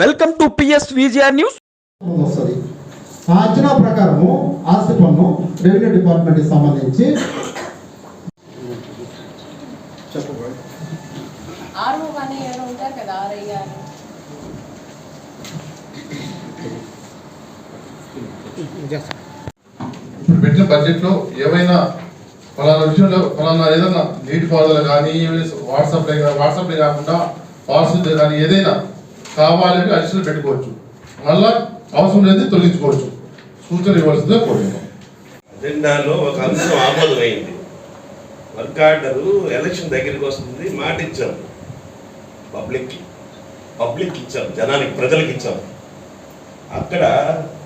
Welcome to PS VGR news వస్తుంది ఆ అంచనా ప్రకారము ఆస్తి పన్ను రెవెన్యూ డిపార్ట్మెంట్కి సంబంధించి ఆర్ఓ కానీ ఏమైనా ఉంటారు కదా ఆర్ఐ గారు. ఇప్పుడు పెట్టిన బడ్జెట్లో ఏమైనా ఫలానా విషయంలో ఫలానా ఏదైనా నీటి పారుదల కానీ వాట్సాప్ వాట్సాప్ కాకుండా పారిశుద్ధ్యం కానీ ఏదైనా కావాలని అడిషనల్ పెట్టుకోవచ్చు. మళ్ళా అవసరం లేదు తొలగించుకోవచ్చు. సూచన ఇవ్వాల్సిందే కోరుతున్నాం అజెండాలో ఒక అంశం ఆమోదమైంది. వర్క్ ఆర్డర్ ఎలక్షన్ దగ్గరికి వస్తుంది మాట ఇచ్చాం పబ్లిక్ పబ్లిక్ ఇచ్చాం జనానికి ప్రజలకు ఇచ్చాం. అక్కడ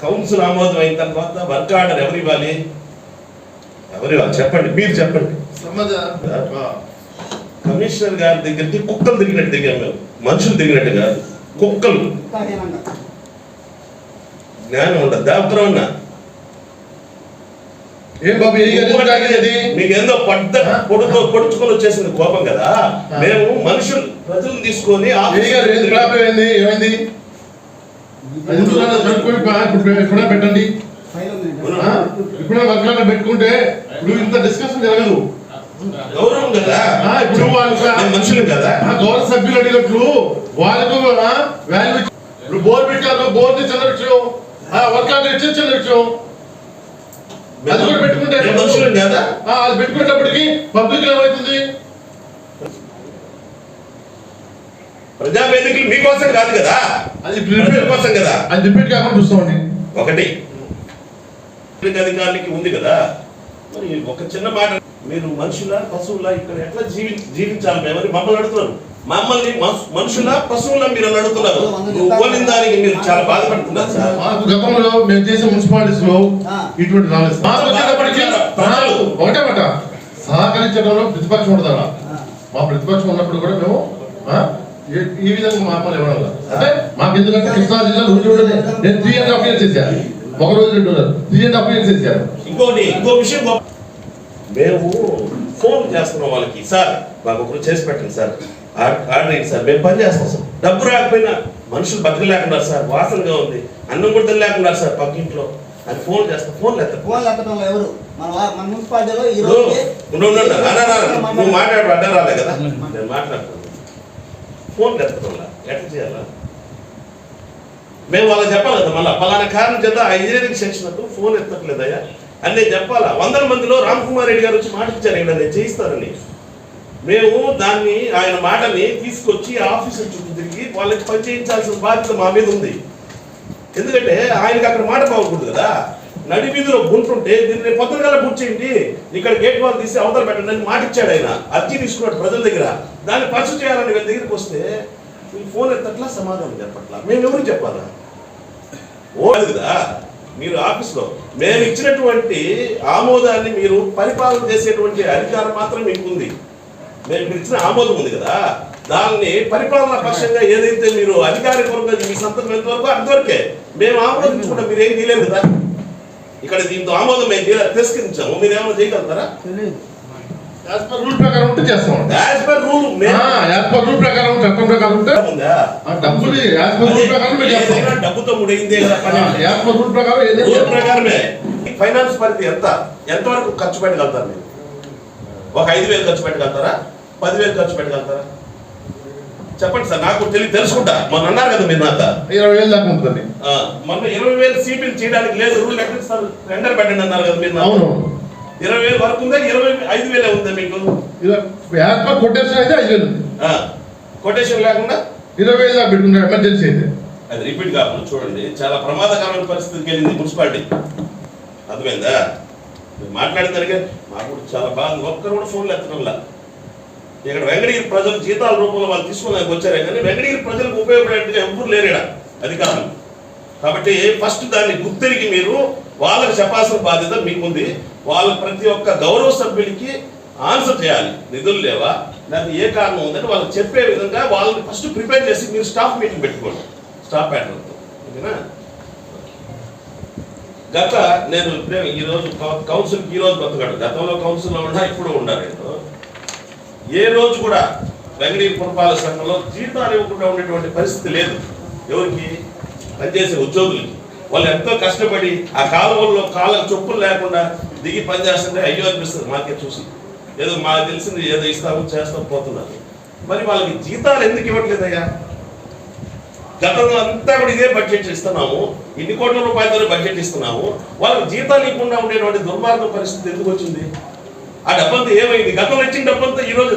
కౌన్సిల్ ఆమోదం అయిన తర్వాత వర్క్ ఆర్డర్ ఎవరు ఇవ్వాలి? ఎవరు ఇవ్వాలి? చెప్పండి మీరు చెప్పండి. కమిషనర్ గారి దగ్గరికి కుక్కలు దిగినట్టు దిగాం మేము. మనుషులు దిగినట్టు కాదు. కుక్కలు. జ్ఞానం ఉండదు దాపురం ఏం బాబు ఏ? మీకు ఏందో పడ్డ పొడుకో పొడుచుకొని వచ్చేసింది కోపం కదా? మేము మనుషులు ప్రజలు తీసుకొని ఏమైంది? ఎప్పుడైనా పెట్టండి? ఇప్పుడే వర్క్లో పెట్టుకుంటే ఇప్పుడు ఇంత డిస్కషన్ జరగదు. గౌరవం కదా? ఇప్పుడు వాళ్ళు మనుషులు కదా? గౌరవ సభ్యులు అడిగినట్లు వాళ్ళకు వాల్యూ ఇప్పుడు బోర్ పెట్టారు బోర్ ఆ వర్క్ ఇచ్చే. అది కూడా పెట్టుకుంటే మనుషులు కదా? అది పెట్టుకునేటప్పటికి పబ్లిక్ ఏమవుతుంది ప్రజా వేదికలు మీకోసం కాదు కదా? అది కోసం కదా? అది రిపీట్ కాకుండా చూస్తామండి ఒకటి. అధికారులకి ఉంది కదా? మరి ఒక చిన్న మాట మీరు మనుషుల పశువుల ఇక్కడ ఎట్లా జీవి జీవించాలి? మేమని మమ్మల్ని అడుగుతున్నారు? మమ్మల్ని మనుషు- మనుషుల పశువుల మీరు అని అడుగుతున్నారు. పోలిన దానికి మీరు చాలా బాధపడుతున్నారు. సార్ గతంలో మేము చేసే మున్సిపాలిటీస్లో ఇటువంటి ప్రజలు. ఒకటే మాట. సహకరించడంలో ప్రతిపక్షం ఉండదా మా ప్రతిపక్షం ఉన్నప్పుడు కూడా మేము ఈ విధంగా మమ్మల్ని ఇవ్వడం లేదు. అంటే మాకు ఎందుకంటే కృష్ణా జిల్లా రోజు నేను త్రీ అండ్ హాఫ్ ఇయర్స్ చేశాను ఒక రోజు రెండు రోజులు. త్రీ అండ్ హాఫ్ ఇయర్స్ చేశాను ఇంకోటి ఇంకో విషయం. మేము ఫోన్ చేస్తున్నాం వాళ్ళకి సార్ మాకు ఒకరు చేసి పెట్టండి సార్. Are- order sir. మేము పని చేస్తాం సార్. డబ్బు రాకపోయినా మనుషులు బతకలేకున్నారు సార్. వాసనగా ఉంది. అన్నం కూడా తినలేకున్నారు సార్ పక్కింట్లో. అని ఫోన్ చేస్తాం ఫోన్ లేదు ఎత్తడంలో ఎవరు నువ్వు మాట్లాడు అడ్డం రాలే కదా. నేను మాట్లాడుతాను. ఫోన్ ఎత్తడంలా ఎట్లా చేయాలా? మేము వాళ్ళకి చెప్పాలి కదా మళ్ళీ. పలానా కారణం చేత ఆ ఇంజనీరింగ్ సెక్షన్ ఫోన్ ఎత్తట్లేదయ్యా. అని నేను చెప్పాలా? వందల మందిలో రామ్ కుమార్ రెడ్డి గారు వచ్చి మాట ఇచ్చారు ఇక్కడ నేను చేయిస్తానని మేము దాన్ని ఆయన మాటని తీసుకొచ్చి ఆఫీసు చుట్టూ తిరిగి వాళ్ళకి పని చేయించాల్సిన బాధ్యత మా మీద ఉంది. ఎందుకంటే ఆయనకి అక్కడ మాట బాగుంటుంది కదా. నడి వీధిలో గుంటుంటే దీన్ని పొద్దున కల్లా బుక్ చేయండి. ఇక్కడ గేట్ వాల్ తీసి అవతల పెట్టండి అని మాట ఇచ్చాడు ఆయన. అర్జీ తీసుకున్నాడు ప్రజల దగ్గర. దాన్ని పర్సు చేయాలని వీళ్ళ దగ్గరికి వస్తే ఈ ఫోన్ ఎత్తట్లా సమాధానం చెప్పట్లా? మేము ఎవరికి చెప్పాలా? ఓ కదా. మీరు ఆఫీస్లో. మేము ఇచ్చినటువంటి ఆమోదాన్ని మీరు పరిపాలన చేసేటువంటి అధికారం మాత్రం మీకు ఉంది మేము ఇచ్చిన ఆమోదం ఉంది కదా. దాన్ని పరిపాలనా పక్షంగా ఏదైతే మీరు అధికారికంగా మీ సంతకం ఎంతవరకు అంతవరకే మేము ఆమోదించుకుంటాం మీరు ఏం చేయలేదు కదా. ఇక్కడ దీంతో ఆమోదం మేము తీర- తిరస్కరించాము. మీరు ఏమైనా చేయగలుగుతారా యాజ్ పర్ రూల్ ప్రకారం ఉంటే చేస్తాం. As per rule as per rule ప్రకారం చట్టం ప్రకారం ఉంటే ఉందా? ఆ డబ్బులు యాజ్ పర్ రూల్ ప్రకారం మేము చేస్తాం. ఏదైనా డబ్బుతో ముడిగిందే కదా పని. యాజ్ పర్ రూల్ ప్రకారం రూల్ ప్రకారమే. ఫైనాన్స్ పరిధి ఎంత? ఎంతవరకు ఖర్చు పెట్టగలుగుతారు మీరు? ఒక ఐదు వేలు ఖర్చు పెట్టగలుగుతారా? పదివేలు ఖర్చు పెట్టగలుగుతారా? చెప్పండి సార్ నాకు తెలియ తెలుసుకుంటా. మొన్న అన్నారు కదా మీరు నాతో. ఇరవై వేలు దాకా ఉంటుందండి. ఆ, మొన్న ఇరవై వేలు సిబిల్ చేయడానికి లేదు. రూల్ ఎక్కడ సార్? టెండర్ పెట్టండి అన్నారు కదా మీరు. అవును. ఇరవై వేలు వరకు ఉందా? ఇరవై ఐదు వేలే ఉందా మీకు? పర్ కొటేషన్ అయితే ఐదు వేలు కొటేషన్ లేకుండా? ఇరవై వేలు దాకా పెట్టుకుంటారు ఎమర్జెన్సీ అయితే. అది రిపీట్ కాకుండా చూడండి. చాలా ప్రమాదకరమైన పరిస్థితికి వెళ్ళింది మున్సిపాలిటీ. అర్థమైందా? మాట్లాడిన దానికి మాకు కూడా చాలా బాగా ఒక్కరు కూడా ఫోన్లు ఎత్తడంలా. ఇక్కడ వెంకటగిరి ప్రజలు జీతాల రూపంలో వాళ్ళు తీసుకోవడానికి వచ్చారే కానీ వెంకటగిరి ప్రజలకు ఉపయోగపడేట్టుగా ఎవరు లేరేడా? అధికారులు. కాబట్టి ఫస్ట్ దాన్ని గుర్తెరిగి మీరు వాళ్ళకి చెప్పాల్సిన బాధ్యత మీకుంది. వాళ్ళు ప్రతి ఒక్క గౌరవ సభ్యులకి ఆన్సర్ చేయాలి. నిధులు లేవా? లేకపోతే ఏ కారణం ఉందని వాళ్ళు చెప్పే విధంగా వాళ్ళని ఫస్ట్ ప్రిపేర్ చేసి మీరు స్టాఫ్ మీటింగ్ పెట్టుకోండి. స్టాఫ్ ప్యాటర్న్తో ఓకేనా? గత నేను ఇప్పుడే ఈ రోజు కౌన్సిల్కి ఈ రోజు గతంలో కౌన్సిల్లో ఉన్నా ఇప్పుడు ఉన్నా నేను. ఏ రోజు కూడా వెంకటగిరి పురపాలక సంఘంలో జీతాలు ఇవ్వకుండా ఉండేటువంటి పరిస్థితి లేదు. ఎవరికి? పనిచేసే ఉద్యోగులకి. వాళ్ళు ఎంతో కష్టపడి ఆ కాలువల్లో కాళ్ళకు చొప్పులు లేకుండా దిగి పనిచేస్తుంటే అయ్యో అనిపిస్తుంది మాకే చూసి. ఏదో మాకు తెలిసింది ఏదో ఇస్తాము చేస్తాం పోతున్నారు. మరి వాళ్ళకి జీతాలు ఎందుకు ఇవ్వట్లేదయ్యా? గతంలో అంతా కూడా ఇదే బడ్జెట్ ఇస్తున్నాము. ఇన్ని కోట్ల రూపాయలతో బడ్జెట్ ఇస్తున్నాము. వాళ్ళకి జీతాలు ఇవ్వకుండా ఉండేటువంటి దుర్మార్గ పరిస్థితి ఎందుకు వచ్చింది? ఆ డబ్బంతా ఏమైంది? గతంలో ఇచ్చిన డబ్బంతా ఈరోజు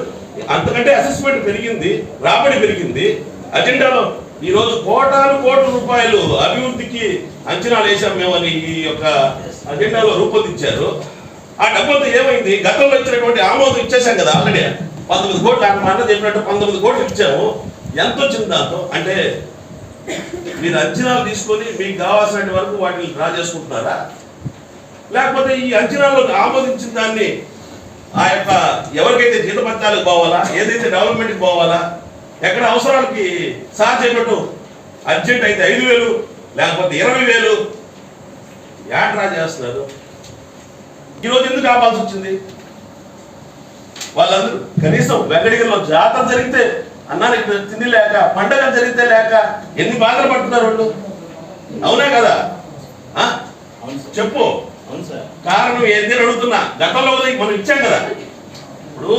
అంతకంటే అసెస్మెంట్ పెరిగింది రాబడి పెరిగింది. అజెండాలో ఈరోజు కోటాలు కోటాను కోట్ల రూపాయలు అభివృద్ధికి అంచనాలు వేసాం మేమని ఈ యొక్క అజెండాలో రూపొందించారు. ఆ డబ్బులతో ఏమైంది? గతంలో ఇచ్చినటువంటి ఆమోదం ఇచ్చేసాం కదా ఆల్రెడీ. పంతొమ్మిది కోట్లు ఆయన మాట చెప్పినట్టు పంతొమ్మిది కోట్లు ఇచ్చాము. ఎంత వచ్చింది దాంతో? అంటే మీరు అంచనాలు తీసుకొని మీకు కావాల్సిన వరకు వాటిని డ్రా చేసుకుంటున్నారా? లేకపోతే ఈ అంచనాలు ఆమోదించిన దాన్ని ఆ యొక్క ఎవరికైతే జీతపత్యాలకు పోవాలా ఏదైతే డెవలప్మెంట్కి పోవాలా ఎక్కడ అవసరాలకి సార్ చేయబట్టు అర్జెంట్ అయితే ఐదు వేలు లేకపోతే ఇరవై వేలు. యాడ్ డ్రా చేస్తున్నారు ఈరోజు ఎందుకు ఆపాల్సి వచ్చింది? వాళ్ళందరూ కనీసం వెంకటగిరిలో జాతర జరిగితే అన్నానికి తిండి లేక పండగ జరిగితే లేక ఎన్ని బాధలు పడుతున్నారు వాళ్ళు? అవునా కదా? చెప్పు. అవును సార్. కారణం ఏంటి అని అడుగుతున్నా. గతంలో మనం ఇచ్చాం కదా. ఇప్పుడు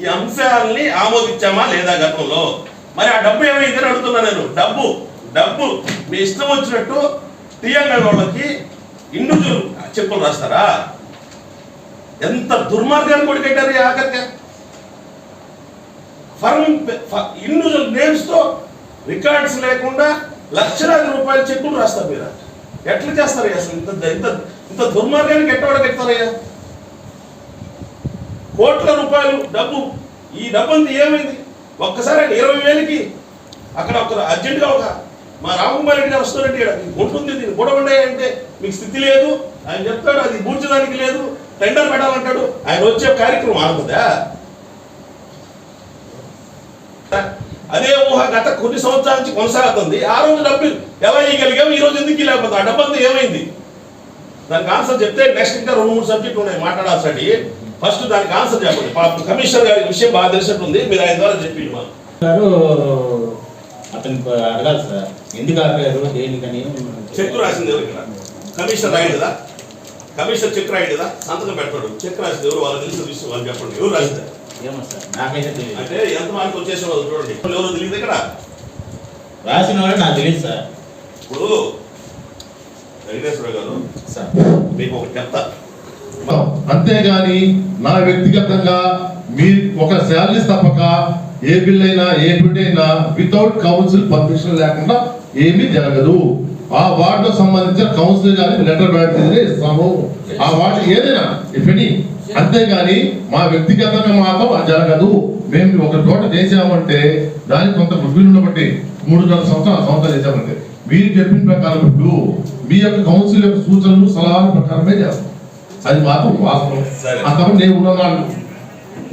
ఈ అంశాలని ఆమోదించామా లేదా గతంలో? మరి ఆ డబ్బు ఏమైంది అడుగుతున్నా నేను. డబ్బు డబ్బు. మీ ఇష్టం వచ్చినట్టు టీఎంఎల్ వాళ్ళకి ఇండివిజువల్ చెప్పులు రాస్తారా? ఎంత దుర్మార్గాన్ని కూడా కట్టారు ఈ ఆఖరిగా ఫర్మ్ ఇండివిజువల్ నేమ్స్తో రికార్డ్స్ లేకుండా లక్షలాది రూపాయల చెక్కులు రాస్తారు మీరు. ఎట్లా చేస్తారు అసలు ఇంత ఇంత ఇంత దుర్మార్గానికి ఎట్టవాడ కట్టారయ్యా? కోట్ల రూపాయలు డబ్బు. ఈ డబ్బు అంతా ఏమైంది? ఒక్కసారి ఇరవై వేలకి అక్కడ ఒక అర్జెంటుగా ఒక మా రామకుమార్ రెడ్డి గారు వస్తారంటే ఇక్కడ. ఉంటుంది దీన్ని గొడవండి అంటే మీకు స్థితి లేదు. ఆయన చెప్తాడు అది పూడ్చడానికి లేదు. టెండర్ పెట్టాలంటాడు. ఆయన వచ్చే కార్యక్రమం ఆగుతుందా అదే ఊహ గత కొన్ని సంవత్సరాల నుంచి కొనసాగుతుంది. ఆ రోజు డబ్బులు ఎలా ఇవ్వగలిగాము ఈ రోజు ఎందుకు లేకపోతే ఆ డబ్బు అంతా ఏమైంది? దానికి ఆన్సర్ చెప్తే నెక్స్ట్ ఇంకా రెండు మూడు సబ్జెక్టులు ఉన్నాయి మాట్లాడాల్సి ఫస్ట్ దానికి ఆన్సర్ చెప్పండి. పాపం కమిషనర్ గారి విషయం బాగా తెలిసినట్టుంది. మీరు ఆయన ద్వారా చెప్పి మాకు. గారు అతనికి అడగాలి సార్. ఎందుకు ఆపారు దేనికని చెక్ రాసింది ఎవరు ఇక్కడ? కమిషనర్ రాయండి కదా కమిషనర్ చెక్ రాయండి కదా సంతకం పెడతాడు చెక్ రాసింది ఎవరు? వాళ్ళు తెలిసిన విషయం వాళ్ళు చెప్పండి. ఎవరు రాసింది? ఏమో సార్. నాకైతే తెలియదు. అంటే ఎంత మందికి వచ్చేసిన వాళ్ళు చూడండి. ఎవరు తెలియదు ఇక్కడ? రాసిన వాళ్ళు నాకు తెలియదు సార్. ఇప్పుడు వెంకటేశ్వర గారు సార్. మీకు ఒకటి చెప్తా. అంతేగాని నా వ్యక్తిగతంగా మీ ఒక శాలరీ తప్పక ఏ బిల్ అయినా ఏ బిడ్ అయినా వితౌట్ కౌన్సిల్ పర్మిషన్ లేకుండా ఏమీ జరగదు. ఆ వార్డు సంబంధించిన కౌన్సిల్ గారి లెటర్ బ్యాడ్ ఇస్తాము. ఆ వార్డు ఏదైనా ఇఫ్ ఎనీ అంతేగాని మా వ్యక్తిగతంగా మాత్రం అది జరగదు. మేము ఒక తోట చేసామంటే దానికి కొంత గుడ్విల్ని బట్టి మూడున్నర సంవత్సరాలు సంవత్సరాలు చేసామంటే మీరు చెప్పిన ప్రకారం ఇప్పుడు మీ యొక్క కౌన్సిల్ యొక్క సూచనలు సలహాల ప్రకారమే చేస్తాం. అది మాత్రం వాస్తవం. సరే. అంతకు నేను ఉన్నాను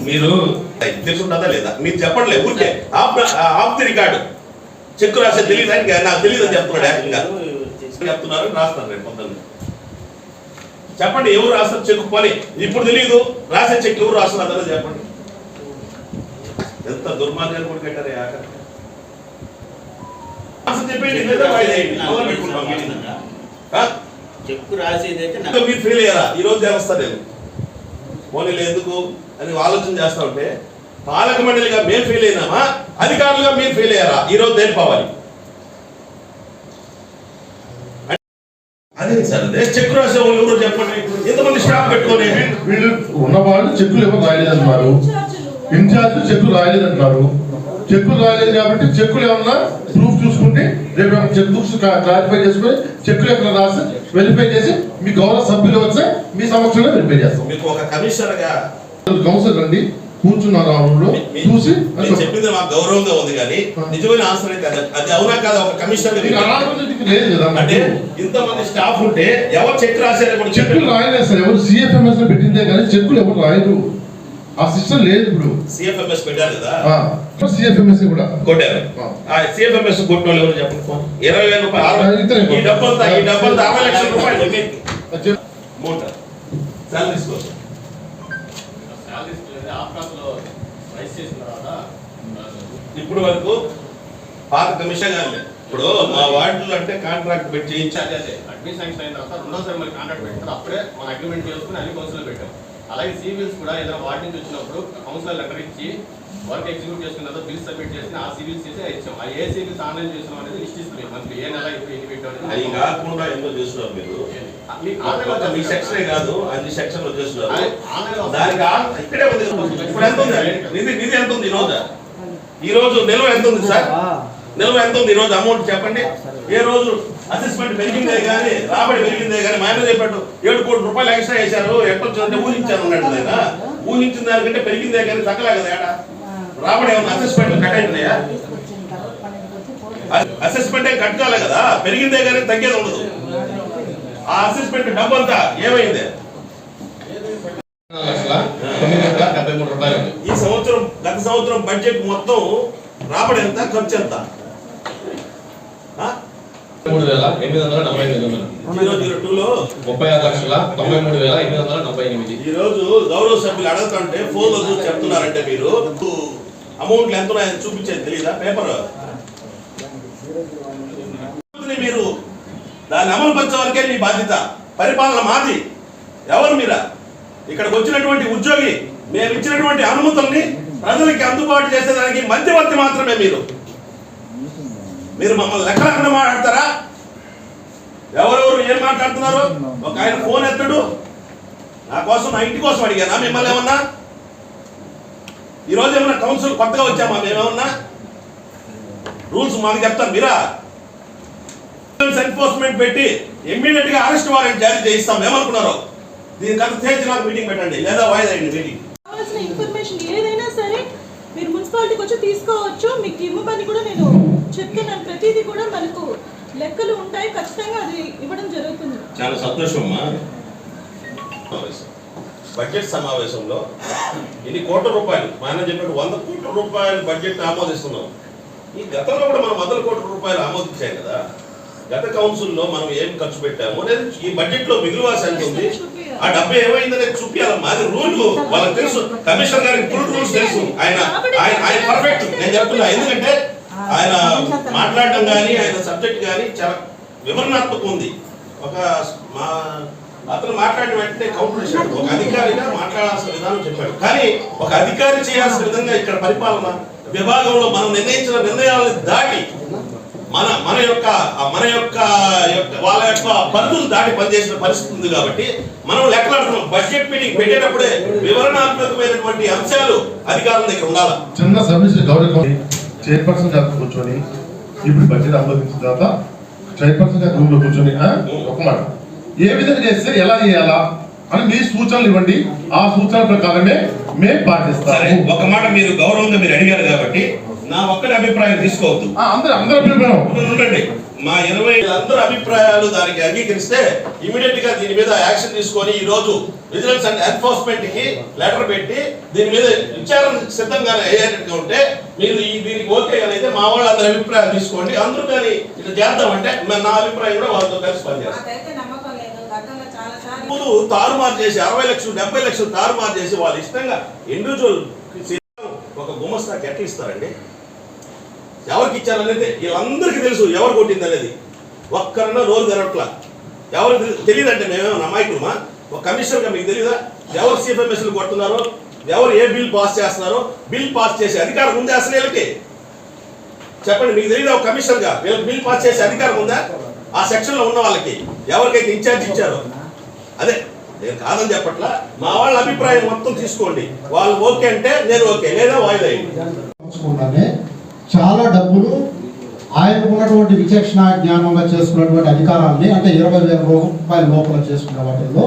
మీరు తెలుసుంటుందా లేదా? మీరు చెప్పండి ఊరికే. Off off the record. Cheque రాసే తెలియదు ఆయనకి నాకు తెలియదు అని చెప్తున్నాడు ఏకంగా చెప్తున్నారు రాస్తాను రేపు పొద్దున్న. చెప్పండి ఎవరు రాస్తారు చెక్ పని ఇప్పుడు తెలియదు రాసే చెక్ ఎవరు రాస్తున్నారు చెప్పండి. ఎంత దుర్మార్గాన్ని కూడా కట్టారు చెప్పండి చెక్కు రాసేది అయితే మీరు ఫెయిల్ అయ్యారా ఈ రోజు చేస్తా నేను పోనీలు ఎందుకు అని ఆలోచన చేస్తా ఉంటే పాలక మండలిగా మేము ఫెయిల్ అయినామా? అధికారులుగా మీరు ఫెయిల్ అయ్యారా? ఈ రోజు తేలిపోవాలి అదే సార్ అదే. చెక్ రాసే వాళ్ళు ఎవరో చెప్పండి. ఎంతమంది స్టాఫ్ పెట్టుకొని? వీళ్ళు ఉన్నవాళ్ళు చెక్కులు ఎవరు రాయలేదంటున్నారు. ఇన్ఛార్జ్ చెక్కులు రాయలేదంటున్నారు. చెక్కులు రాయలేదు కాబట్టి చెక్కులు ఏమన్నా ప్రూఫ్ చూసుకుంటే రేపు చెక్ బుక్స్ క్లారిఫై చేసుకుని చెక్కులు ఎక్కడ రాసి వెరిఫై చేసి మీ గౌరవ సభ్యులు వస్తే మీ సమక్షంలో వెరిఫై చేస్తాం. మీకు ఒక కమిషనర్గా కౌన్సిల్ రండి కూర్చున్నారు ఆ రూమ్లో చూసి చెప్పింది మాకు గౌరవంగా ఉంది కానీ నిజమైన ఆన్సర్ అయితే అది- అవునా కాదా ఒక కమిషనర్ లేదు కదా అంటే. ఇంతమంది స్టాఫ్ ఉంటే ఎవరు చెక్ రాశారో చెక్కులు రాయలేదు సార్ ఎవరు సిఎఫ్ఎంఎస్లో పెట్టిందే కానీ చెక్కులు ఎవరు రాయరు. ఆ సిస్టమ్ లేదు ఇప్పుడు సిఎఫ్ఎంఎస్ పెట్టారు కదా? సిఎఫ్ఎంఎస్ కూడా. కొట్టారు. ఆ. సిఎఫ్ఎంఎస్ కొట్టిన వాళ్ళు ఎవరు చెప్పండి? ఇరవై వేల రూపాయలు. ఈ డబ్బంతా ఈ డబ్బంతా అరవై లక్షల రూపాయలు అది చెప్పు. మూట. శాలరీస్ కోసం ఇప్పుడు వరకు పాత కమిషన్ గారు ఇప్పుడు మా వార్డులు అంటే కాంట్రాక్ట్ పెట్టి చేయించాలి అడ్మిషన్ శాంక్షన్ అయిన తర్వాత రెండోసారి మళ్ళీ కాంట్రాక్ట్ పెట్టారు అప్పుడే మన అగ్రిమెంట్ చేసుకుని అన్ని కౌన్సిల్ పెట్టాం. అలాగే సివిల్స్ కూడా ఏదైనా వార్డు నుంచి వచ్చినప్పుడు కౌన్సిలర్ లెటర్ ఇచ్చి వర్క్ ఎగ్జిక్యూట్ చేసుకున్న తర్వాత బిల్స్ సబ్మిట్ చేసి ఆ సివిల్స్ చేసి ఇచ్చాం. ఆ ఏ సివిల్స్ ఆన్లైన్ చేసినాం అనేది లిస్ట్ ఇస్తున్నాం మనకి ఏ నెల ఇప్పుడు ఎన్ని పెట్టాం అది అనేది కాకుండా ఎందుకు చేస్తున్నారు మీరు? మీ సెక్షనే కాదు అన్ని. దానికి ఇక్కడే ఉంది. ఇప్పుడు ఎంత ఉంది? నిధి నిధి ఎంత ఉంది ఈ రోజు ఈ రోజు నిల్వ ఎంత ఉంది సార్? నిల్వ ఎంత ఉంది? ఈ రోజు అమౌంట్ చెప్పండి ఏ రోజు అసెస్మెంట్ పెరిగిందే కానీ రాబడి పెరిగిందే కానీ మా ఆయన చెప్పాడు ఏడు కోట్ల రూపాయలు ఎక్స్ట్రా వేశారు ఎట్టొచ్చిందంటే ఊహించాను అన్నాడు ఆయన. ఊహించిన దానికంటే పెరిగిందే కానీ తగ్గలే కదా ఏడా రాబడి ఏమన్నా అసెస్మెంట్ కట్ అయినాయా? అసెస్మెంట్ ఏం కట్ కాలే కదా పెరిగిందే కానీ తగ్గేది ఉండదు. ఆ అసెస్మెంట్ డబ్బు అంతా ఏమైంది ఈ సంవత్సరం గత సంవత్సరం బడ్జెట్ మొత్తం రాబడి ఎంత ఖర్చు ఎంత? మూడు వేల ఎనిమిది వందల డెబ్బై ఎనిమిది వందలు. జీరో జీరో టూలో ముప్పై ఆరు లక్షల తొంభై మూడు వేల ఎనిమిది వందల డెబ్బై ఎనిమిది. ఈ రోజు గౌరవ సభ్యులు అడగతుంటే ఫోన్లో చూసి చెప్తున్నారంటే మీరు. అమౌంట్లు ఎంత ఉన్నాయని చూపించేది తెలీదా? పేపర్? మీరు దాన్ని అమలు పరచవరకే మీ బాధ్యత. పరిపాలన మాది. ఎవరు మీరా? ఇక్కడికి వచ్చినటువంటి ఉద్యోగి మేము ఇచ్చినటువంటి అనుమతుల్ని ప్రజలకి అందుబాటు చేసేదానికి మధ్యవర్తి మాత్రమే మీరు. మీరు మమ్మల్ని లెక్కలకుండా మాట్లాడతారా? ఎవరెవరు ఏం మాట్లాడుతున్నారు? ఒక ఆయన ఫోన్ ఎత్తడు. నా కోసం నా ఇంటి కోసం అడిగానా? మిమ్మల్ని ఏమన్నా? ఈ రోజు ఏమన్నా కౌన్సిల్ కొత్తగా వచ్చామా? మేమేమన్నా? రూల్స్ మాకు చెప్తాను మీరా? ఎన్ఫోర్స్మెంట్ పెట్టి ఇమ్మీడియట్గా అరెస్ట్ వారెంట్ జారీ చేయిస్తాం. ఏమనుకున్నారు? దీని కథ తేల్చి నాకు మీటింగ్ పెట్టండి. లేదా వాయిదా అయ్యండి మీటింగ్ ఇన్ఫర్మేషన్ ఏదైనా సరే మీరు మున్సిపాలిటీకి వచ్చి తీసుకోవచ్చు. మీకు ఇవ్వమని కూడా నేను చెప్తున్నాను ప్రతిదీ కూడా మనకు లెక్కలు ఉంటాయి ఖచ్చితంగా అది ఇవ్వడం జరుగుతుంది. చాలా సంతోషం అమ్మా బడ్జెట్ సమావేశంలో ఇన్ని కోట్ల రూపాయలు? ఆయన చెప్పినట్టు వంద కోట్ల రూపాయలు బడ్జెట్ ఆమోదిస్తున్నాం. ఈ గతంలో కూడా మనం వందల కోట్ల రూపాయలు ఆమోదించాం కదా. గత కౌన్సిల్లో మనం ఏం ఖర్చు పెట్టాము అనేది ఈ బడ్జెట్లో మిగులువాసి ఎంత ఉంది ఆ డబ్బు ఏమైందనేది చూపించాలమ్మా అది రూల్. వాళ్ళకి తెలుసు కమిషనర్ గారికి ఫుల్ రూల్స్ తెలుసు. ఆయన ఆయన ఆయన పర్ఫెక్ట్. నేను చెప్తున్నా ఎందుకంటే ఆయన మాట్లాడడం కానీ ఆయన సబ్జెక్ట్ కానీ చాలా వివరణాత్మకం ఉంది. ఒక మా అతను మాట్లాడిన వెంటనే కౌంటర్ ఇచ్చాడు. ఒక అధికారిగా మాట్లాడాల్సిన విధానం చెప్పాడు. కానీ ఒక అధికారి చేయాల్సిన విధంగా ఇక్కడ పరిపాలన విభాగంలో మనం నిర్ణయించిన నిర్ణయాలను దాటి మన మన యొక్క మన యొక్క యొక్క- వాళ్ళ యొక్క పరిధులు దాటి పనిచేసిన పరిస్థితి ఉంది కాబట్టి మనం లెక్కలాడుతున్నాం. బడ్జెట్ మీటింగ్ పెట్టేటప్పుడే వివరణాత్మకమైనటువంటి అంశాలు అధికారుల దగ్గర ఉండాలి? చిన్న సర్వీస్ గౌరవ చైర్పర్సన్ గారు కూర్చొని ఇప్పుడు బడ్జెట్ ఆమోదించిన తర్వాత చైర్పర్సన్ గారు రూమ్లో కూర్చొని ఒక మాట. ఏ విధంగా చేస్తే ఎలా చేయాలా అని మీ సూచనలు ఇవ్వండి. ఆ సూచనల ప్రకారమే మేము సరే పాటిస్తాము ఒక మాట మీరు గౌరవంగా మీరు అడిగారు కాబట్టి నా ఒక్కడి అభిప్రాయం తీసుకోవద్దు. అందరూ అందరూ అభిప్రాయం. ఉండండి. మా ఇరవై అందరు అభిప్రాయాలు దానికి అంగీకరిస్తే ఇమీడియట్గా దీని మీద యాక్షన్ తీసుకొని ఈ రోజు విజిలెన్స్ అండ్ ఎన్ఫోర్స్మెంట్కి లెటర్ పెట్టి దీని మీద విచారణ సిద్ధంగా అయ్యేటట్టుగా ఉంటే మీరు ఈ మా వాళ్ళు అందరి అభిప్రాయాలు తీసుకోండి. అందరూ కానీ ఇట్లా చేద్దామంటే నా అభిప్రాయం కూడా వాళ్ళతో కలిసి పనిచేస్తాం. ముందు తారుమారు చేసి అరవై లక్షలు డెబ్బై లక్షలు తారుమారు చేసి వాళ్ళు ఇష్టంగా ఇండివిజువల్ ఒక గుమస్తాకి ఎట్లా ఇస్తారండి? ఎవరికి ఇచ్చారనేది వీళ్ళందరికీ తెలుసు ఎవరు కొట్టింది అనేది ఒక్కరన్నా నోరు తెరవట్లా ఎవరు తెలియదంటే మేమేమో అమాయకులమా ఒక కమిషనర్గా మీకు తెలియదా ఎవరు సిఎఫ్ఎంఎస్లు కొడుతున్నారో ఎవరు ఏ బిల్ పాస్ చేస్తున్నారో బిల్ పాస్ చేసే అధికారం ఉందా అసలు వీళ్ళకి. చెప్పండి మీకు తెలియదు ఒక కమిషనర్గా వీళ్ళకి బిల్ పాస్ చేసే అధికారం ఉందా? ఆ సెక్షన్లో ఉన్న వాళ్ళకి. ఎవరికైతే ఇన్ఛార్జ్ ఇచ్చారో. అదే నేను కాదని చెప్పట్లా. మా వాళ్ళ అభిప్రాయం మొత్తం తీసుకోండి. వాళ్ళు ఓకే అంటే నేను ఓకే లేదా వాయిదా అయ్యింది చాలా డబ్బులు ఆయన ఉన్నటువంటి విచక్షణ జ్ఞానంగా చేసుకున్నటువంటి అధికారాన్ని అంటే ఇరవై వేల రూపాయల లోపల చేసుకున్న వాటిల్లో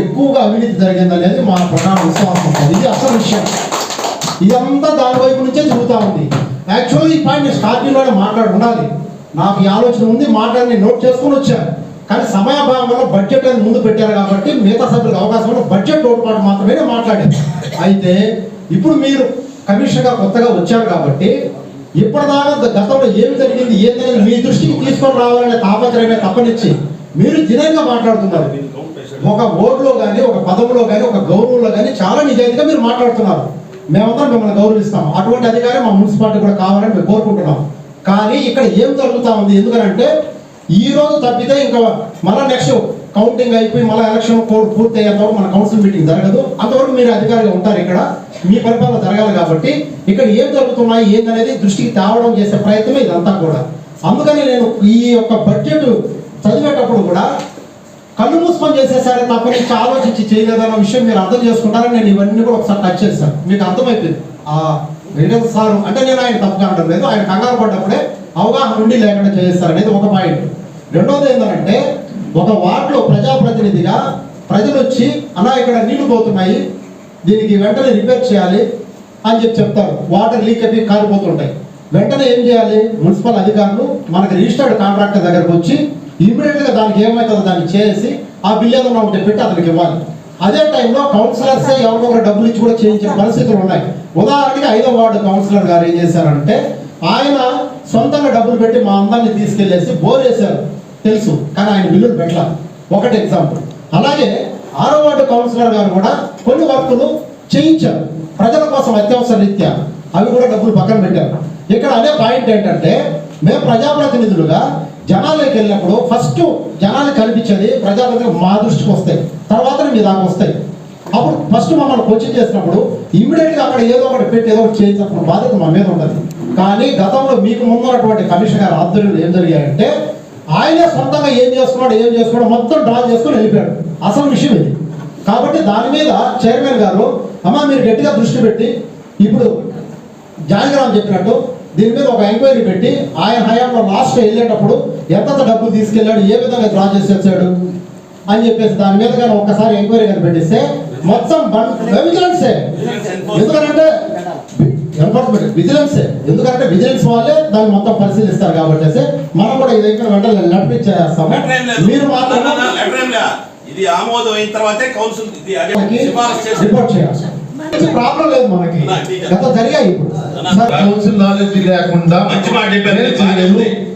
ఎక్కువగా అవినీతి జరిగిందనేది మా ప్రధాన విశ్వాసం. ఇది అసలు విషయం. ఇదంతా దాని వైపు నుంచే తిరుగుతా ఉంది. యాక్చువల్లీ ఈ పాయింట్ నేను స్టార్టింగ్లోనే మాట్లాడి ఉండాలి. నాకు ఈ ఆలోచన ఉంది మాట్లాడి నేను నోట్ చేసుకొని వచ్చాను. కానీ సమయాభావం వల్ల బడ్జెట్ అని ముందు పెట్టారు కాబట్టి మిగతా సభ్యులకు అవకాశం బడ్జెట్ లోటుపాటు మాత్రమే మాట్లాడాను. అయితే ఇప్పుడు మీరు కమిషన్గా కొత్తగా వచ్చారు కాబట్టి ఇప్పటిదాకా గతంలో ఏమి జరిగింది ఏదైనా మీ దృష్టికి తీసుకొని రావాలనే తాపత్రయమే తప్పనిచ్చి మీరు దినంగా మాట్లాడుతున్నారు. ఒక ఓట్లో కానీ ఒక పదవిలో కానీ ఒక గౌరవంలో కానీ చాలా నిజాయితీగా మీరు మాట్లాడుతున్నారు. మేమందరం మిమ్మల్ని గౌరవిస్తాం అటువంటి అధికారం మా మున్సిపాలిటీ కూడా కావాలని మేము కోరుకుంటున్నాం కానీ ఇక్కడ ఏం జరుగుతా ఉంది? ఎందుకంటే ఈ రోజు తప్పితే ఇంకా మళ్ళీ నెక్స్ట్ కౌంటింగ్ అయిపోయి మళ్ళీ ఎలక్షన్ కోడ్ పూర్తి అయ్యేంతవరకు మన కౌన్సిల్ మీటింగ్ జరగదు. అంతవరకు మీరు అధికారిగా ఉంటారు ఇక్కడ. మీ పరిపాలన జరగాలి కాబట్టి ఇక్కడ ఏం జరుగుతున్నాయి ఏందనేది దృష్టికి తేవడం చేసే ప్రయత్నం ఇదంతా కూడా. అందుకని నేను ఈ యొక్క బడ్జెట్ చదివేటప్పుడు కూడా కళ్ళు మూసుకొని చేసేసారే తప్ప నుంచి ఆలోచించి చేయలేదన్న విషయం మీరు అర్థం చేసుకుంటారని నేను ఇవన్నీ కూడా ఒకసారి టచ్ చేశాను. మీకు అర్థమైపోయింది? ఆ రీడర్ సార్ అంటే నేను ఆయన తప్పుగా అనడం లేదు ఆయన కంగారు పడ్డప్పుడే అవగాహన ఉండి లేకుండా చేస్తారు అనేది ఒక పాయింట్ రెండోది ఏంటంటే ఒక వార్డులో ప్రజాప్రతినిధిగా ప్రజలు వచ్చి అలా ఇక్కడ నీళ్ళు పోతున్నాయి దీనికి వెంటనే రిపేర్ చేయాలి అని చెప్పి చెప్తారు. వాటర్ లీక్ అయిపోయి కారిపోతుంటాయి వెంటనే ఏం చేయాలి? మున్సిపల్ అధికారులు మనకి రిజిస్టర్డ్ కాంట్రాక్టర్ దగ్గరకు వచ్చి ఇమీడియట్గా దానికి ఏమవుతుందో దాన్ని చేసి ఆ బిల్ ఏదైనా ఉంటే పెట్టి అతనికి ఇవ్వాలి. అదే టైంలో కౌన్సిలర్స్ ఎవరికో డబ్బులు ఇచ్చి కూడా చేయించిన పరిస్థితులు ఉన్నాయి. ఉదాహరణకి ఐదో వార్డు కౌన్సిలర్ గారు ఏం చేశారంటే ఆయన సొంతంగా డబ్బులు పెట్టి మా అందరిని తీసుకెళ్ళేసి బోర్ వేశారు. తెలుసు కానీ ఆయన బిల్లులు పెట్టాలి. ఒకటి ఎగ్జాంపుల్ అలాగే ఆరో వార్డు కౌన్సిలర్ గారు కూడా కొన్ని వర్కులు చేయించారు. ప్రజల కోసం అత్యవసర రీత్యా అవి కూడా డబ్బులు పక్కన పెట్టారు. ఇక్కడ అదే పాయింట్ ఏంటంటే మేము ప్రజాప్రతినిధులుగా జనాలకు వెళ్ళినప్పుడు ఫస్ట్ జనాలకు కనిపించేది ప్రజాప్రతినిధులు మా దృష్టికి వస్తాయి. తర్వాత మీ దాకా వస్తాయి. అప్పుడు ఫస్ట్ మమ్మల్ని క్వశ్చన్ చేసినప్పుడు ఇమీడియట్గా అక్కడ ఏదో ఒకటి పెట్టి ఏదో ఒకటి చేయించినప్పుడు బాధ్యత మా మీద ఉంటుంది. కానీ గతంలో మీకు ముందున్నటువంటి కమిషన్ గారి ఆధ్వర్యంలో ఏం జరిగాయంటే ఆయనే సొంతంగా ఏం చేసుకున్నాడు ఏం చేసుకున్నాడు మొత్తం డ్రా చేసుకుని వెళ్ళిపోయాడు. అసలు విషయం ఇది. కాబట్టి దాని మీద చైర్మన్ గారు అమ్మ మీరు గట్టిగా దృష్టి పెట్టి ఇప్పుడు జానగిరామ్ చెప్పినట్టు దీని మీద ఒక ఎంక్వైరీ పెట్టి ఆయన హయాంలో లాస్ట్ వెళ్ళేటప్పుడు ఎంతంత డబ్బులు తీసుకెళ్ళాడు ఏ విధంగా డ్రా చేసి వచ్చాడు అని చెప్పేసి దాని మీద కానీ ఒక్కసారి ఎంక్వైరీ కానీ పెట్టిస్తే మొత్తం విజిలెన్సే. ఎందుకంటే ఎన్ఫోర్స్మెంట్ విజిలెన్సే. ఎందుకంటే విజిలెన్స్ వాళ్ళే దాన్ని మొత్తం పరిశీలిస్తారు కాబట్టి మనం కూడా ఇది దగ్గర వెంటనే నడిపించేస్తాము. మీరు మాత్రం. ఇది ఆమోదం అయిన తర్వాతే కౌన్సిల్ రిపోర్ట్ చేయాలి ప్రాబ్లం లేదు మనకి. గత జరిగాయి ఇప్పుడు. కౌన్సిల్ నాలెడ్జ్ లేకుండా మంచి మాట చెప్పారు.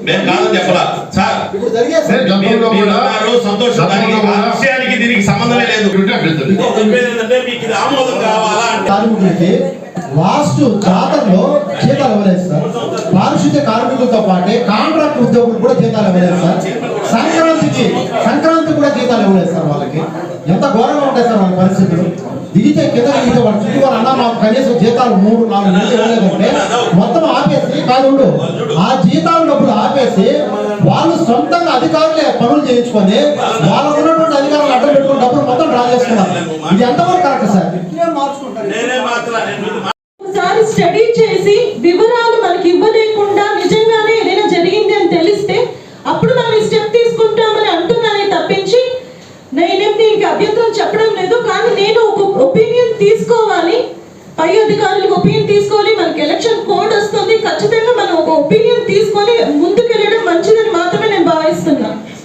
మేము కాదని చెప్పలా. సార్ ఇప్పుడు జరిగాయి సార్. సార్, మీరు గతంలో మీరు కూడా అన్నారు సంతోషం దానికి సంబంధమే లేదు. మీకు ఇది ఆమోదం కావాలా అంటే. కార్మికులకి లాస్ట్ జాతరలో జీతాలు ఇవ్వలేదు సార్. పారిశుద్ధ్య కార్మికులతో పాటే కాంట్రాక్ట్ ఉద్యోగులు కూడా జీతాలు ఇవ్వలేదు సార్. సంక్రాంతికి సంక్రాంతి కూడా జీతాలు ఇవ్వలేదు సార్ వాళ్ళకి. ఎంత ఘోరంగా ఉంటాయి సార్ వాళ్ళ పరిస్థితులు? దిగితే కింద దిగితే వాళ్ళ చుట్టూ మాకు కనీసం జీతాలు మూడు నాలుగు నెలలు ఇవ్వలేదంటే మొత్తం ఆపేసి కాదు ఆ జీతాలు డబ్బులు ఆపేసి వాళ్ళు సొంతంగా అధికారులే పనులు చేయించుకొని వాళ్ళకు ఉన్నటువంటి అధికారులు అడ్డం పెట్టుకుని డబ్బులు మొత్తం డ్రా చేసుకున్నారు. ఇది ఎంతవరకు కరెక్ట్ సార్?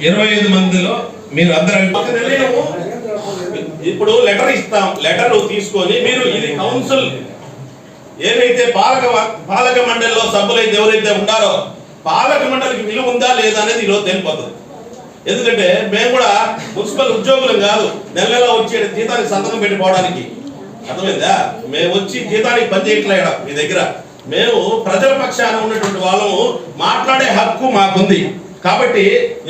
ఇరవై ఐదు మందిలో మీరు అందరూ ఇప్పుడు లెటర్ ఇస్తాం. లెటర్ తీసుకొని మీరు ఇది కౌన్సిల్ ఏదైతే పాలక పాలక మండలిలో సభ్యులైతే ఎవరైతే ఉన్నారో పాలక మండలికి విలువ ఉందా లేదా అనేది ఈరోజు తెలిపోతుంది ఎందుకంటే మేము కూడా మున్సిపల్ ఉద్యోగులం కాదు. నెల నెల వచ్చే జీతానికి సంతకం పెట్టిపోవడానికి. అర్థమైందా? మేము వచ్చి జీతానికి పని చేయట్లేదా మీ దగ్గర. మేము ప్రజల పక్షాన ఉన్నటువంటి వాళ్ళము మాట్లాడే హక్కు మాకుంది. కాబట్టి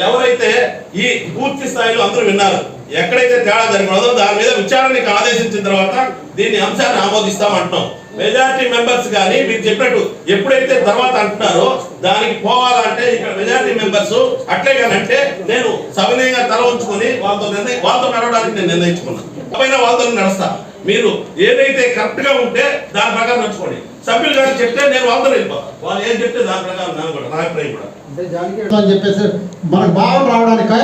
ఎవరైతే ఈ పూర్తి స్థాయిలో అందరూ విన్నారు ఎక్కడైతే తేడా జరిగినదో దాని మీద విచారణకి ఆదేశించిన తర్వాత దీన్ని అంశాన్ని ఆమోదిస్తామంటున్నాం మెజారిటీ మెంబర్స్ కానీ మీరు చెప్పినట్టు ఎప్పుడైతే తర్వాత అంటున్నారో దానికి పోవాలంటే ఇక్కడ మెజారిటీ మెంబర్స్ అట్లే కానంటే నేను సవినయంగా తల ఉంచుకొని వాళ్ళతో నిర్ణయం వాళ్ళతో నడవడానికి నేను నిర్ణయించుకున్నాను. పైన వాళ్ళతో నడుస్తాను మీరు ఏదైతే కరెక్ట్గా ఉంటే దాని ప్రకారం నడుచుకోండి. సభ్యులు కానీ చెప్తే నేను వాళ్ళతో వెళ్ళిపోతాను వాళ్ళు ఏం చెప్తే దాని ప్రకారం నేను కూడా నా అభిప్రాయం కూడా. అని చెప్పేసి మనకు భావం రావడానికి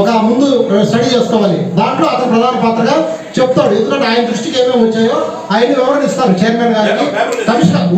ఒక ముందు స్టడీ చేసుకోవాలి. దాంట్లో అతను ప్రధాన పాత్రగా చెప్తాడు. ఎందుకంటే ఆయన దృష్టికి ఏమేమి వచ్చాయో ఆయన వివరణ ఇస్తారు చైర్మన్ గారికి. కమిషనర్